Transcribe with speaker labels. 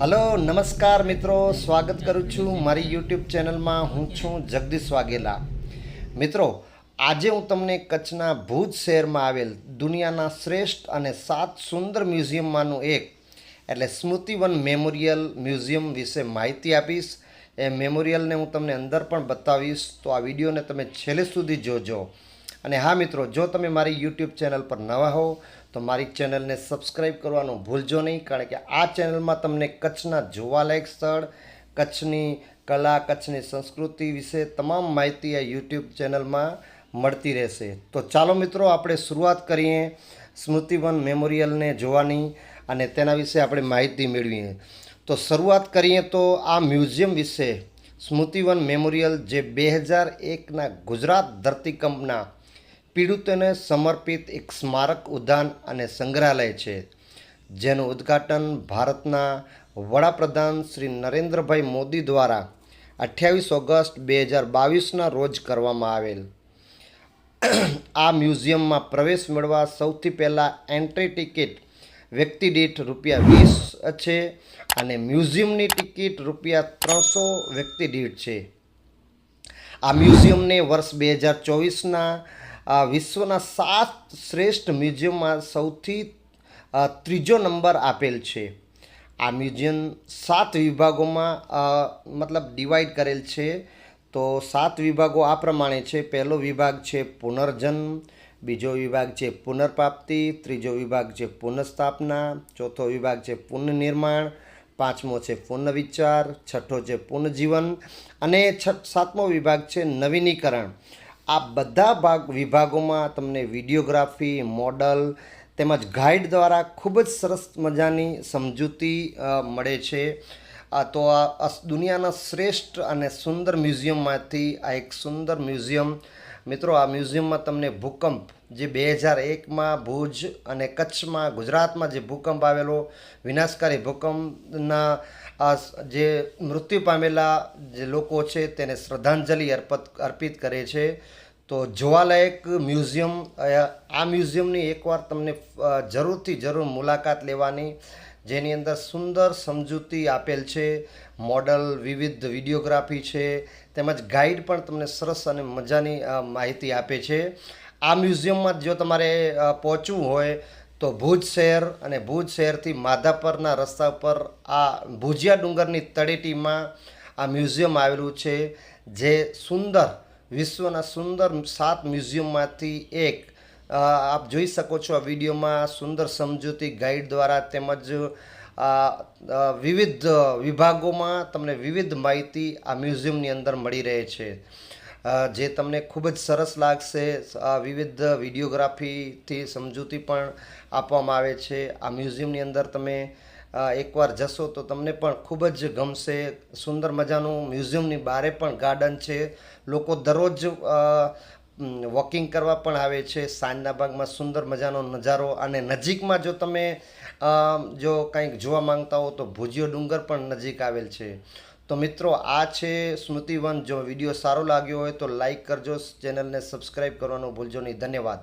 Speaker 1: Hello, નમસ્કાર મિત્રો, સ્વાગત કરું છું મારી યુટ્યુબ ચેનલમાં. હું છું જગદીશ વાઘેલા. મિત્રો, આજે હું તમને કચ્છના ભુજ શહેરમાં આવેલ દુનિયાના શ્રેષ્ઠ અને સાત સુંદર મ્યુઝિયમમાંનું એક, એટલે સ્મૃતિવન મેમોરિયલ મ્યુઝિયમ વિશે માહિતી આપીશ. એ મેમોરિયલને હું તમને અંદર પણ બતાવીશ, તો આ વિડીયોને તમે છેલ્લે સુધી જોજો. અને હા મિત્રો, જો તમે મારી યુટ્યુબ ચેનલ પર નવા હો તો મારી ચેનલને સબસ્ક્રાઈબ કરવાનું ભૂલજો નહીં, કારણ કે આ ચેનલમાં તમને કચ્છના જોવાલાયક સ્થળ, કચ્છની કલા, કચ્છની સંસ્કૃતિ વિશે તમામ માહિતી આ યુટ્યુબ ચેનલમાં મળતી રહેશે. તો ચાલો મિત્રો, આપણે શરૂઆત કરીએ સ્મૃતિવન મેમોરિયલને જોવાની અને તેના વિશે આપણે માહિતી મેળવીએ. તો શરૂઆત કરીએ તો આ મ્યુઝિયમ વિશે. સ્મૃતિવન મેમોરિયલ જે બે હજાર એકના ગુજરાત ધરતીકંપના પીડિતોને સમર્પિત એક સ્મારક ઉદ્યાન અને સંગ્રહાલય છે, જેનું ઉદ્ઘાટન ભારતના વડાપ્રધાન શ્રી નરેન્દ્રભાઈ મોદી દ્વારા અઠ્યાવીસ ઓગસ્ટ બે હજાર બાવીસના રોજ કરવામાં આવેલ. આ મ્યુઝિયમમાં પ્રવેશ મેળવવા સૌથી પહેલાં એન્ટ્રી ટિકિટ વ્યક્તિ દીઠ રૂપિયા વીસ છે અને મ્યુઝિયમની ટિકિટ રૂપિયા ત્રણસો વ્યક્તિ દીઠ છે. આ મ્યુઝિયમને વર્ષ બે હજાર ચોવીસના વિશ્વના સાત શ્રેષ્ઠ મ્યુઝિયમમાં સૌથી ત્રીજો નંબર આપેલ છે. આ મ્યુઝિયમ સાત વિભાગોમાં મતલબ ડિવાઈડ કરેલ છે. તો સાત વિભાગો આ પ્રમાણે છે. પહેલો વિભાગ છે પુનર્જન્મ, બીજો વિભાગ છે પુનર્પ્રાપ્તિ, ત્રીજો વિભાગ છે પુનઃસ્થાપના, ચોથો વિભાગ છે પુનઃનિર્માણ, પાંચમો છે પુનઃવિચાર, છઠ્ઠો છે પુનઃજીવન અને છ, સાતમો વિભાગ છે નવીનીકરણ. આ બધા ભાગ વિભાગોમાં તમને વિડીયોગ્રાફી, મોડલ તેમજ ગાઈડ દ્વારા ખૂબ જ સરસ મજાની સમજૂતી મળે છે. તો આ દુનિયાના શ્રેષ્ઠ અને સુંદર મ્યુઝિયમમાંથી આ એક સુંદર મ્યુઝિયમ, મિત્રો, આ મ્યુઝિયમમાં તમને ભૂકંપ જે બે હજાર એકમાં ભુજ અને કચ્છમાં ગુજરાતમાં જે ભૂકંપ આવેલો, વિનાશકારી ભૂકંપના જે મૃત્યુ પામેલા જે લોકો છે તેને શ્રદ્ધાંજલિ અર્પત, અર્પિત કરે છે. તો જોવાલાયક મ્યુઝિયમ આ મ્યુઝિયમની એકવાર તમને જરૂરથી જરૂર મુલાકાત લેવાની. જેની અંદર સુંદર સમજૂતી આપેલ છે, મોડલ, વિવિધ વિડીયોગ્રાફી છે, તેમજ ગાઈડ પણ તમને સરસ અને મજાની માહિતી આપે છે. આ મ્યુઝિયમમાં જો તમારે પહોંચવું હોય તો ભુજ શહેર અને ભુજ શહેરથી માધાપરના રસ્તા પર આ ભુજિયા ડુંગરની તળેટીમાં આ મ્યુઝિયમ આવેલું છે, જે સુંદર વિશ્વના સુંદર સાત મ્યુઝિયમમાંથી એક. આપ જોઈ શકો છો આ વિડીયોમાં સુંદર સમજૂતી ગાઈડ દ્વારા તેમજ વિવિધ વિભાગોમાં તમને વિવિધ માહિતી આ મ્યુઝિયમની અંદર મળી રહે છે. જે તમને ખૂબ જ સરસ લાગશે. વિવિધ વિડીયોગ્રાફીથી સમજૂતી પણ આપવામાં આવે છે. આ મ્યુઝિયમની અંદર તમે એકવાર જશો તો તમને પણ ખૂબ જ ગમશે. સુંદર મજાનું મ્યુઝિયમની બારે પણ ગાર્ડન છે. લોકો દરરોજ વોકિંગ કરવા પણ આવે છે. સાંજના ભાગમાં સુંદર મજાનો નજારો અને નજીકમાં જો તમે જો કંઈક જોવા માંગતા હો તો ભુજિયો ડુંગર પણ નજીક આવેલ છે. તો મિત્રો, આ છે સ્મૃતિવન. જો વીડિયો સારો લાગ્યો હોય તો લાઈક કરજો. ચેનલને સબસ્ક્રાઈબ કરવાનું ભૂલજો નહીં. ધન્યવાદ.